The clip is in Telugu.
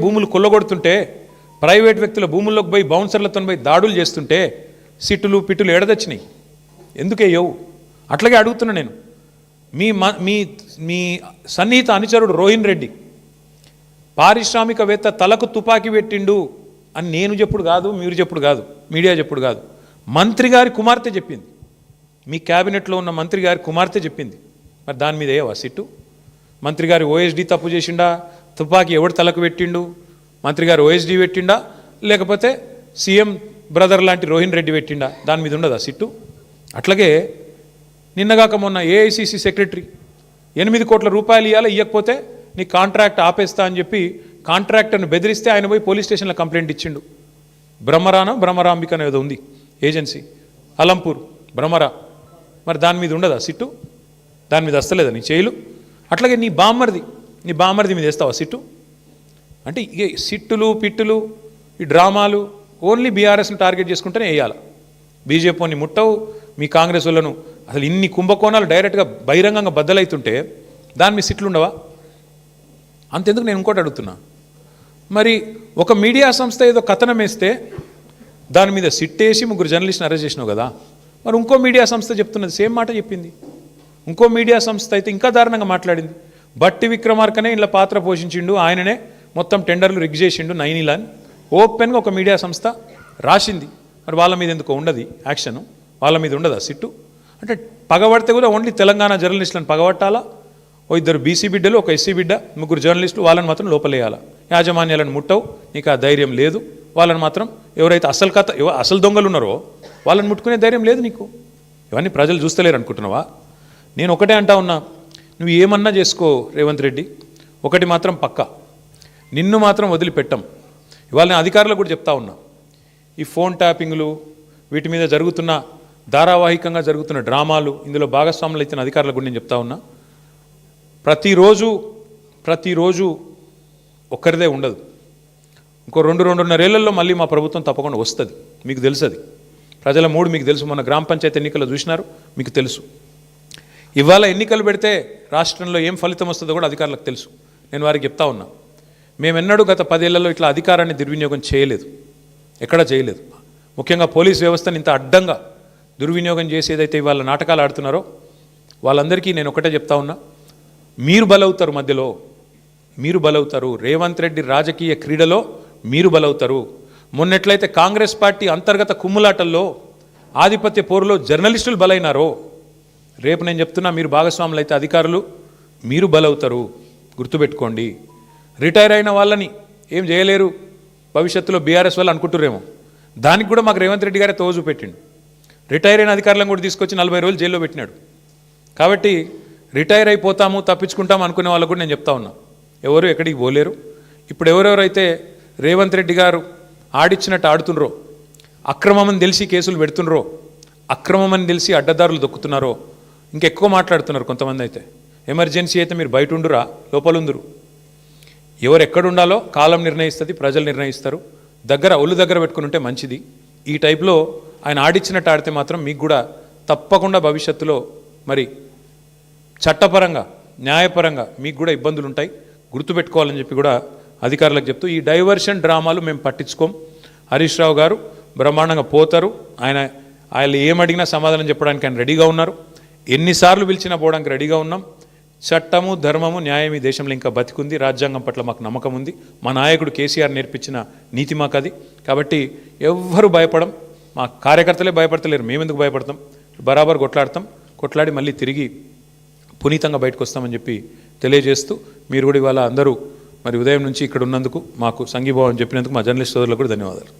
భూములు కొల్లగొడుతుంటే ప్రైవేట్ వ్యక్తుల భూముల్లోకి పోయి బౌన్సర్లతో పోయి దాడులు చేస్తుంటే సిట్టులు పిట్టులు ఎడదచ్చినాయి ఎందుకేయవు అట్లాగే అడుగుతున్నా నేను. మీ మ- మీ మీ సన్నిహిత అనుచరుడు రోహిన్ రెడ్డి పారిశ్రామికవేత్త తలకు తుపాకీ పెట్టిండు అని నేను చెప్పుడు కాదు మీరు చెప్పుడు కాదు మీడియా చెప్పుడు కాదు. మంత్రి గారి కుమార్తె చెప్పింది. మీ క్యాబినెట్లో ఉన్న మంత్రి గారి కుమార్తె చెప్పింది. మరి దాని మీద ఏవా సిట్టు? మంత్రి గారి ఓఎస్డి తప్పు చేసిండా? తుపాకీ ఎవడు తలకు పెట్టిండు? మంత్రి గారు ఓఎస్డీ పెట్టిండా? లేకపోతే సీఎం బ్రదర్ లాంటి రోహిన్ రెడ్డి పెట్టిండా? దాని మీద ఉండదా సిట్టు? అట్లాగే నిన్నగాక మొన్న ఏఐసిసి సెక్రటరీ ఎనిమిది కోట్ల రూపాయలు ఇవ్వాలి ఇవ్వకపోతే నీ కాంట్రాక్ట్ ఆపేస్తా అని చెప్పి కాంట్రాక్టర్ను బెదిరిస్తే ఆయన పోయి పోలీస్ స్టేషన్లో కంప్లైంట్ ఇచ్చిండు. బ్రహ్మరాన? బ్రహ్మరాంబిక అనేది ఉంది ఏజెన్సీ. అలంపూర్ భ్రమరా మరి దాని మీద ఉండదా సిట్టు? దాని మీద వస్తలేదా నీ చేయలు? అట్లాగే నీ బామ్మర్ది నీ బామర్ది మీద వేస్తావా సిట్టు? అంటే ఇక సిట్టులు పిట్టులు ఈ డ్రామాలు ఓన్లీ బీఆర్ఎస్ని టార్గెట్ చేసుకుంటేనే వేయాలి. బీజేపీని ముట్టవు మీ కాంగ్రెస్ వాళ్ళను అసలు ఇన్ని కుంభకోణాలు డైరెక్ట్గా బహిరంగంగా బద్దలైతుంటే దాని మీద సిట్లు ఉండవా? అంతెందుకు నేను ఇంకోటి అడుగుతున్నా. మరి ఒక మీడియా సంస్థ ఏదో కథనం వేస్తే దాని మీద సిట్టేసి ముగ్గురు జర్నలిస్ట్ని అరెస్ట్ చేసినావు కదా. మరి ఇంకో మీడియా సంస్థ చెప్తున్నది సేమ్ మాట చెప్పింది. ఇంకో మీడియా సంస్థ అయితే ఇంకా దారుణంగా మాట్లాడింది. బట్టి విక్రమార్కనే ఇలా పాత్ర పోషించిండు. ఆయననే మొత్తం టెండర్లు రిగ్ చేసిండు నైనిలా అని ఓపెన్గా ఒక మీడియా సంస్థ రాసింది. మరి వాళ్ళ మీద ఎందుకో ఉండదు యాక్షన్? వాళ్ళ మీద ఉండదా సిట్టు? అంటే పగబడితే కూడా ఓన్లీ తెలంగాణ జర్నలిస్టులను పగబట్టాలా? ఓ ఇద్దరు బీసీ బిడ్డలు ఒక ఎస్సీ బిడ్డ ముగ్గురు జర్నలిస్టులు వాళ్ళని మాత్రం లోపలేయాల? యాజమాన్యాలను ముట్టవు నీకు ఆ ధైర్యం లేదు. వాళ్ళని మాత్రం ఎవరైతే అసలు కథ అసలు దొంగలు ఉన్నారో వాళ్ళని ముట్టుకునే ధైర్యం లేదు నీకు. ఇవన్నీ ప్రజలు చూస్తలేరు అనుకుంటున్నావా? నేను ఒకటే అంటా ఉన్నా. నువ్వు ఏమన్నా చేసుకో రేవంత్ రెడ్డి. ఒకటి మాత్రం పక్కా. నిన్ను మాత్రం వదిలిపెట్టం. ఇవాళ నేను అధికారులకు కూడా చెప్తా ఉన్నా. ఈ ఫోన్ ట్యాపింగ్లు వీటి మీద జరుగుతున్న ధారావాహికంగా జరుగుతున్న డ్రామాలు ఇందులో భాగస్వాములు అయితే అధికారులకు కూడా నేను చెప్తా ఉన్నా. ప్రతిరోజు ప్రతిరోజు ఒక్కరిదే ఉండదు. ఇంకో రెండు రెండున్నరేళ్ళలో మళ్ళీ మా ప్రభుత్వం తప్పకుండా వస్తుంది. మీకు తెలుసు అది ప్రజల మూడు మీకు తెలుసు. మొన్న గ్రామ పంచాయతీ ఎన్నికలు చూసినారు. మీకు తెలుసు. ఇవాళ ఎన్నికలు పెడితే రాష్ట్రంలో ఏం ఫలితం వస్తుందో కూడా అధికారులకు తెలుసు. నేను వారికి చెప్తా ఉన్నా. మేమెన్నడూ గత పదేళ్ళలో ఇట్లా అధికారాన్ని దుర్వినియోగం చేయలేదు. ఎక్కడా చేయలేదు. ముఖ్యంగా పోలీస్ వ్యవస్థను ఇంత అడ్డంగా దుర్వినియోగం చేసేదైతే ఇవాళ నాటకాలు ఆడుతున్నారో వాళ్ళందరికీ నేను ఒకటే చెప్తా ఉన్నా. మీరు బలవుతారు మధ్యలో. మీరు బలవుతారు. రేవంత్ రెడ్డి రాజకీయ క్రీడలో మీరు బలవుతారు. మొన్నట్లయితే కాంగ్రెస్ పార్టీ అంతర్గత కుమ్ములాటల్లో ఆధిపత్య పోరులో జర్నలిస్టులు బలైనారో రేపు నేను చెప్తున్నా మీరు భాగస్వాములు అయితే అధికారులు మీరు బలవుతారు గుర్తుపెట్టుకోండి. రిటైర్ అయిన వాళ్ళని ఏం చేయలేరు భవిష్యత్తులో బీఆర్ఎస్ వాళ్ళు అనుకుంటురేమో. దానికి కూడా మాకు రేవంత్ రెడ్డి గారే తోజు పెట్టిండు. రిటైర్ అయిన అధికారులను కూడా తీసుకొచ్చి నలభై రోజులు జైల్లో పెట్టినాడు. కాబట్టి రిటైర్ అయిపోతాము తప్పించుకుంటాము అనుకునే వాళ్ళకు కూడా నేను చెప్తా ఉన్నా. ఎవరు ఎక్కడికి పోలేరు. ఇప్పుడు ఎవరెవరైతే రేవంత్ రెడ్డి గారు ఆడిచ్చినట్టు ఆడుతుండ్రో అక్రమమని తెలిసి కేసులు పెడుతుండ్రో అక్రమమని తెలిసి అడ్డదారులు దొక్కుతున్నారో ఇంకెక్కువ మాట్లాడుతున్నారు కొంతమంది అయితే. ఎమర్జెన్సీ అయితే మీరు బయట ఉండురా లోపలుందురు. ఎవరు ఎక్కడుండాలో కాలం నిర్ణయిస్తుంది ప్రజలు నిర్ణయిస్తారు. దగ్గర ఒళ్ళు దగ్గర పెట్టుకుని ఉంటే మంచిది. ఈ టైప్లో ఆయన ఆడిచ్చినట్టు ఆడితే మాత్రం మీకు కూడా తప్పకుండా భవిష్యత్తులో మరి చట్టపరంగా న్యాయపరంగా మీకు కూడా ఇబ్బందులు ఉంటాయి గుర్తుపెట్టుకోవాలని చెప్పి కూడా అధికారులకు చెప్తూ ఈ డైవర్షన్ డ్రామాలు మేము పట్టించుకోం. హరీష్ రావు గారు బ్రహ్మాండంగా పోతారు. ఆయన ఆయన ఏమడిగినా సమాధానం చెప్పడానికి ఆయన రెడీగా ఉన్నారు. ఎన్నిసార్లు పిలిచినా పోవడానికి రెడీగా ఉన్నాం. చట్టము ధర్మము న్యాయం ఈ దేశంలో ఇంకా బతికుంది. రాజ్యాంగం పట్ల మాకు నమ్మకం ఉంది. మా నాయకుడు కేసీఆర్ నేర్పించిన నీతి మాకు అది. కాబట్టి ఎవ్వరు భయపడం మా కార్యకర్తలే భయపడతలేరు. మేమెందుకు భయపడతాం? బరాబర్ కొట్లాడతాం. కొట్లాడి మళ్ళీ తిరిగి పునీతంగా బయటకు వస్తామని చెప్పి తెలియజేస్తూ మీరు కూడా ఇవాళ అందరూ మరి ఉదయం నుంచి ఇక్కడ ఉన్నందుకు మాకు సంఘీభావం చెప్పినందుకు మా జర్నలిస్ట్ సోదరులకు కూడా ధన్యవాదాలు.